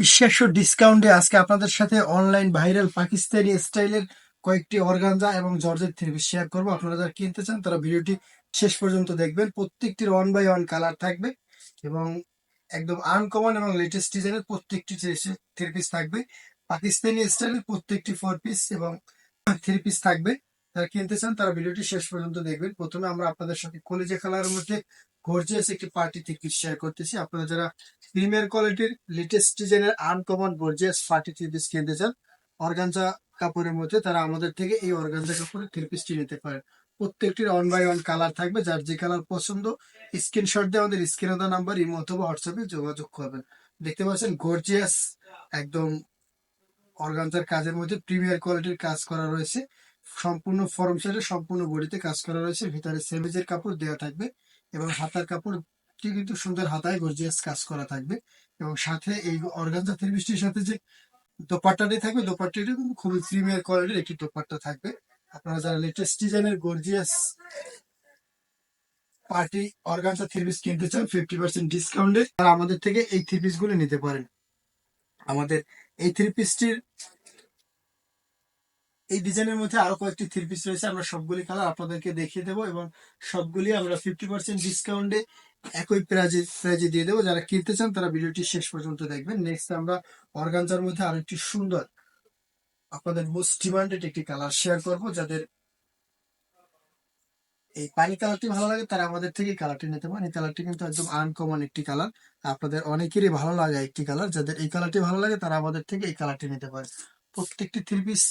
অবিশ্বাস্য ডিসকাউন্টে আজকে আপনাদের সাথে অনলাইন ভাইরাল পাকিস্তানি স্টাইলের কয়েকটি অর্গানজা এবং জর্জের থ্রি পিস শেয়ার করব। আপনারা যারা কিনতে চান, তারা ভিডিওটি শেষ পর্যন্ত দেখবেন। প্রত্যেকটির ওয়ান বাই ওয়ান কালার থাকবে এবং একদম আনকমন এবং লেটেস্ট ডিজাইনের প্রত্যেকটি থ্রি পিস থাকবে। পাকিস্তানি স্টাইলের প্রত্যেকটি ফোর পিস এবং থ্রি পিস থাকবে। যারা কিনতে চান, তারা ভিডিওটি শেষ পর্যন্ত দেখবেন। প্রথমে আমরা আপনাদের সাথে কলেজে খেলার মধ্যে গর্জিয়াস একটি পার্টি পিস শেয়ার করতেছি। আপনারা যারা প্রিমিয়ার কোয়ালিটির লেটেস্ট ডিজাইনের uncommon gorgeous party three piece কিনতে চান অর্গানজা কাপড়ের মধ্যে তারা আমাদের থেকে এই অর্গানজা কাপড়ের থ্রি পিসটি নিতে পারেন। প্রত্যেকটির ওয়ান বাই ওয়ান কালার থাকবে, যার যে কালার পছন্দ স্ক্রিনশট দিয়ে আমাদের স্ক্রিনে দেওয়া নাম্বার ইমো অথবা হোয়াটসঅ্যাপে যোগাযোগ করবেন। দেখতে পাচ্ছেন গর্জিয়াস একদম অর্গানজার কাজের মধ্যে প্রিমিয়ার কোয়ালিটির কাজ করা রয়েছে। সম্পূর্ণ ফর্ম সাইডে সম্পূর্ণ বডিতে কাজ করা রয়েছে। ভিতরে সেমিজের কাপড় দেওয়া থাকবে। এবং হাতার কাপড়টি কিন্তু সুন্দর হাতায় গর্জিয়াস কাজ করা থাকবে। এবং সাথে এই অর্গানজা থ্রি পিসটির সাথে যে দোপাট্টাটি থাকবে দোপাট্টাটি কিন্তু খুবই প্রিমিয়ার কোয়ালিটির একটি দোপাট্টা থাকবে। আপনারা যারা লেটেস্ট ডিজাইনের গর্জিয়াস পার্টি অর্গানজা থ্রি কিনতে চান ফিফটি পার্সেন্ট ডিসকাউন্টে তারা আমাদের থেকে এই থ্রি গুলো নিতে পারেন। আমাদের এই থ্রি পিসটির এই ডিজাইনের মধ্যে আরও কয়েকটি থ্রি পিস রয়েছে, আমরা সবগুলি কালার আপনাদেরকে দেখিয়ে দেবো এবং সবগুলি আমরা ফিফটি পার্সেন্ট ডিসকাউন্টে একই প্রাইজে প্রাইজে দিয়ে দেবো। যারা কিনতে চান তারা ভিডিওটি শেষ পর্যন্ত দেখবেন। নেক্সট আমরা অর্গানজার মধ্যে আরও একটি সুন্দর, আপনাদের মোস্ট ডিমান্ডেড একটি কালার শেয়ার করব। যাদের এই পানি কালারটি ভালো লাগে, তারা আমাদের থেকে কালারটি নিতে পারেন। এই কালারটি কিন্তু একদম আনকমন একটি কালার আপনাদের অনেকেরই ভালো লাগে একটি কালার যাদের এই কালারটি ভালো লাগে, তারা আমাদের থেকে এই কালারটি নিতে পারে প্রত্যেকটি থ্রি পিস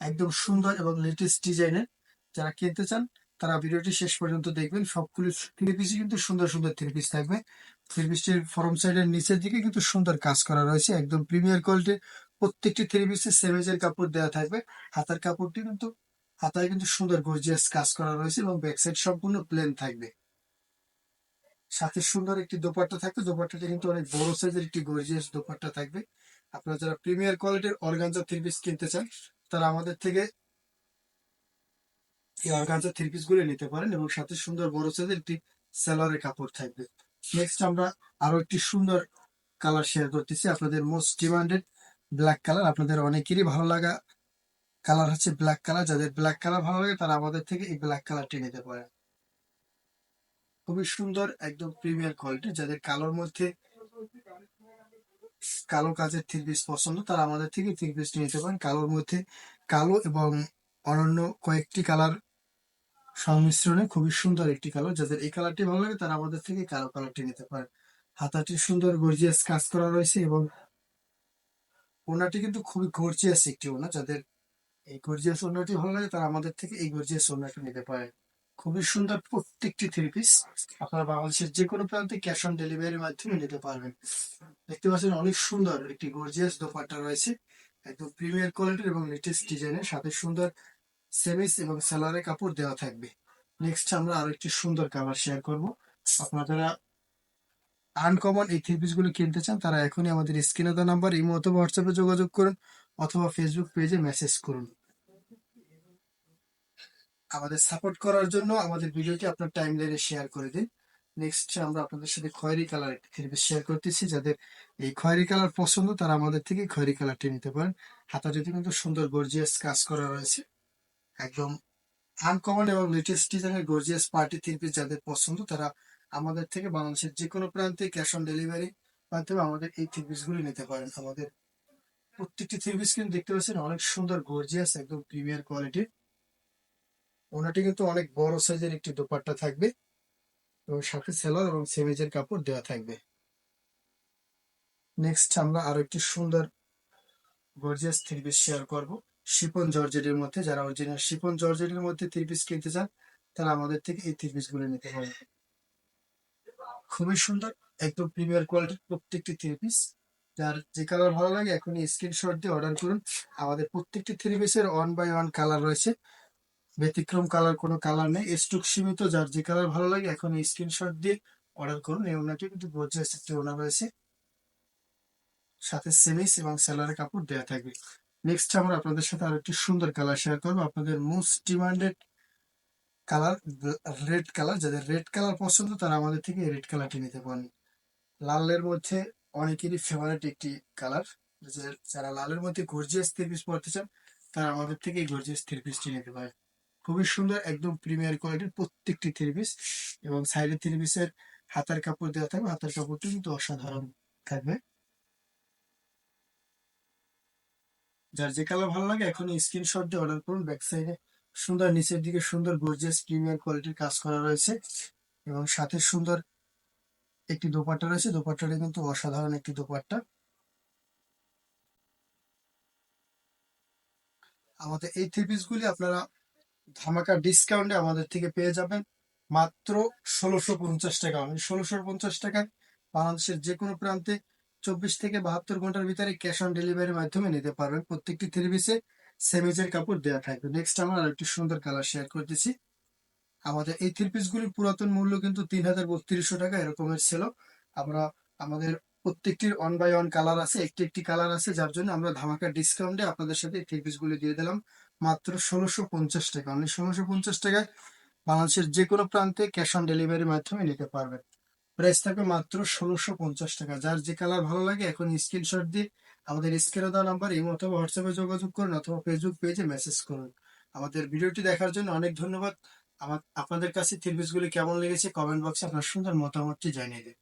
একদম সুন্দর এবং লেটেস্ট ডিজাইনের যারা কিনতে চান, তারা ভিডিওটি শেষ পর্যন্ত দেখবেন। সবগুলি থ্রি পিসই কিন্তু সুন্দর সুন্দর থ্রি পিস থাকবে। থ্রি পিসটির ফরম সাইডের নিচের দিকে কিন্তু সুন্দর কাজ করা রয়েছে। একদম প্রিমিয়ার কোয়ালিটির প্রত্যেকটি থ্রি পিসে সেভেজের কাপড় দেওয়া থাকবে। হাতার কাপড়টি কিন্তু, হাতায় কিন্তু সুন্দর গর্জিয়াস কাজ করা রয়েছে এবং ব্যাক সাইড সম্পূর্ণ প্লেন থাকবে। সাথে সুন্দর একটি দোপাট্টা থাকবে। দোপাট্টাটা কিন্তু অনেক বড় সাইজের একটি গর্জিয়াস দোপাট্টা থাকবে। আপনারা যারা প্রিমিয়ার কোয়ালিটির অর্গানজা থ্রি পিস কিনতে চান তারা আমাদের থেকে থ্রি পিসগুলো নিতে পারেন এবং সাথে সুন্দর বড় সাইজের একটি সেলারের কাপড় থাকবে। নেক্সট আমরা আরও একটি সুন্দর কালার শেয়ার করতেছি, আপনাদের মোস্ট ডিমান্ডেড ব্ল্যাক কালার আপনাদের অনেকেরই ভালো লাগা কালার হচ্ছে ব্ল্যাক কালার যাদের ব্ল্যাক কালার ভালো লাগে, তারা আমাদের থেকে এই ব্ল্যাক কালারটি নিতে পারেন। খুবই সুন্দর, একদম প্রিমিয়ার কোয়ালিটি যাদের কালোর মধ্যে কালো কাজের থ্রি পিস পছন্দ, তারা আমাদের থেকে থ্রি নিতে পারেন। কালোর মধ্যে কালো এবং অনন্য কয়েকটি কালার সংমিশ্রণে খুবই সুন্দর একটি কালার। যাদের এই কালারটি ভালো লাগে, তারা আমাদের থেকে কালো কালারটি নিতে পারেন। হাতাটি সুন্দর গর্জিয়াস কাজ করা রয়েছে এবং ওনাটি কিন্তু খুবই গর্জিয়াস একটি ওনা। যাদের এই গর্জিয়াস ওনাটি ভালো লাগে, তারা আমাদের থেকে এই গর্জিয়াস ওনাটি নিতে পারে খুবই সুন্দর প্রত্যেকটি থ্রি পিস। আপনারা বাংলাদেশের যে কোনো প্রান্তে ক্যাশ অন ডেলিভারির মাধ্যমে নিতে পারবেন। দেখতে পাচ্ছেন অনেক সুন্দর একটি গর্জিয়াস দোপাট্টা রয়েছে। একদম প্রিমিয়ার কোয়ালিটির এবং লেটেস্ট ডিজাইনের সাথে সুন্দর সেমিস এবং সেলারের কাপড় দেওয়া থাকবে। নেক্সট আমরা আরও একটি সুন্দর কালার শেয়ার করব। আপনারা যারা আনকমন এই থ্রি পিসগুলো কিনতে চান, তারা এখনই আমাদের স্ক্রিনে দেওয়া নাম্বার ইমো অথবা হোয়াটসঅ্যাপে যোগাযোগ করুন অথবা ফেসবুক পেজে মেসেজ করুন। আমাদের সাপোর্ট করার জন্য আমাদের ভিডিওটি আপনার টাইম লাইনে শেয়ার করে দিন। নেক্সট আমরা আপনাদের সাথে খয়েরি কালার একটি থ্রি পিস শেয়ার করতেছি, যাদের এই খয়েরি কালার পছন্দ, তারা আমাদের থেকে খয়েরি কালারটি নিতে পারেন। হাতাটিতে কিন্তু সুন্দর গর্জিয়াস কাজ করা রয়েছে। একদম আনকমন এবং লেটেস্ট ডিজাইনের গর্জিয়াস পার্টি থ্রি পিস যাদের পছন্দ, তারা আমাদের থেকে বাংলাদেশের যে কোনো প্রান্তে ক্যাশ অন ডেলিভারি মাধ্যমে আমাদের এই থ্রি পিস গুলি নিতে পারেন। আমাদের প্রত্যেকটি থ্রি পিস কিন্তু দেখতে পাচ্ছেন অনেক সুন্দর গর্জিয়াস একদম প্রিমিয়ার কোয়ালিটির ওনাটি কিন্তু অনেক বড় সাইজের একটি দোপাট্টা থাকবে। এবং সাথে সেলার এবং সেমিজের কাপড় দেওয়া থাকবে। নেক্সট আমরা আরও একটি সুন্দর গর্জিয়াস থ্রি পিস শেয়ার করব। শিপন জর্জেটের মধ্যে, যারা অরিজিনাল শিপন জর্জেটের মধ্যে থ্রি পিস কিনতে চান, তারা আমাদের থেকে এই থ্রি পিসগুলো নিতে পারে খুবই সুন্দর, একদম প্রিমিয়ার কোয়ালিটির প্রত্যেকটি থ্রি পিস যার যে কালার ভালো লাগে, এখনই স্ক্রিনশট দিয়ে অর্ডার করুন। আমাদের প্রত্যেকটি থ্রি পিসের ওয়ান বাই ওয়ান কালার রয়েছে। ব্যতিক্রম কালার কোনো কালার নেই। স্টক সীমিত, যার যে কালার ভালো লাগে, এখন এই স্ক্রিনশট দিয়ে অর্ডার করুন। এই ওনাটি কিন্তু গর্জিয়াস একটি রয়েছে সাথে সেমিস এবং স্যালারের কাপড় দেওয়া থাকবে। নেক্সট আমরা আপনাদের সাথে আরও একটি সুন্দর কালার শেয়ার করব। আপনাদের most demanded colour red colour যাদের রেড কালার পছন্দ, তারা আমাদের থেকে রেড কালারটি নিতে পারেন। লালের মধ্যে অনেকেরই ফেভারিট একটি কালার যারা লালের মধ্যে গর্জিয়াস থ্রি পিস পড়তে চান, তারা আমাদের থেকে এই গর্জিয়াস থ্রি পিসটি নিতে পারে খুবই সুন্দর, একদম প্রিমিয়ার কোয়ালিটির প্রত্যেকটি থ্রি পিস এবং সাইডের থ্রি পিসের হাতার কাপড় দেওয়া থাকবে। হাতার কাপড়টি কিন্তু অসাধারণ থাকবে। যার যে কালার ভালো লাগে, এখন স্ক্রিনশট দিয়ে অর্ডার করুন। ব্যাক সাইডে সুন্দর, নিচের দিকে সুন্দর গর্জিয়াস প্রিমিয়ার কোয়ালিটির কাজ করা রয়েছে এবং সাথে সুন্দর একটি দোপাট্টা রয়েছে। দোপাট্টাটা কিন্তু অসাধারণ একটি দোপাট্টা। আমাদের এই থ্রি পিসগুলি আপনারা ধামাকা ডিসকাউন্টে আমাদের থেকে পেয়ে যাবেন মাত্র ষোলোশো পঞ্চাশ টাকা। মানে ষোলোশো পঞ্চাশ টাকায় বাংলাদেশের যে কোনো প্রান্তে চব্বিশ থেকে বাহাত্তর ঘণ্টার ভিতরে ক্যাশ অন ডেলিভারির মাধ্যমে নিতে পারবেন। প্রত্যেকটি থ্রি পিসে সেমিজের কাপড় দেওয়া থাকবে। নেক্সট আমরা আরেকটি সুন্দর কালার শেয়ার করতেছি। আমাদের এই থ্রি পিসগুলির পুরাতন মূল্য কিন্তু তিন হাজার বত্রিশশো টাকা এরকমের ছিল। আমরা আমাদের প্রত্যেকটির ওয়ান বাই ওয়ান কালার আছে, একটি একটি কালার আছে, যার জন্য আমরা ধামাকা ডিসকাউন্টে আপনাদের সাথে থ্রি পিসগুলি দিয়ে দিলাম। মাত্র ষোলোশো পঞ্চাশ টাকা। মানে ষোলোশো পঞ্চাশ টাকায় বাংলাদেশের যে কোনো প্রান্তে ক্যাশ অন ডেলিভারির মাধ্যমে নিতে পারবেন। প্রাইস থাকবে মাত্র ষোলোশো পঞ্চাশ টাকা। যার যে কালার ভালো লাগে, এখন স্ক্রিনশট দিয়ে আমাদের স্ক্রিনে দেওয়া নাম্বার এই অথবা হোয়াটসঅ্যাপে যোগাযোগ করুন অথবা ফেসবুক পেজে মেসেজ করুন। আমাদের ভিডিওটি দেখার জন্য অনেক ধন্যবাদ। আমার, আপনাদের কাছে থ্রি পিসগুলি কেমন লেগেছে কমেন্ট বক্সে আপনার সুন্দর মতামতটি জানিয়ে দিন।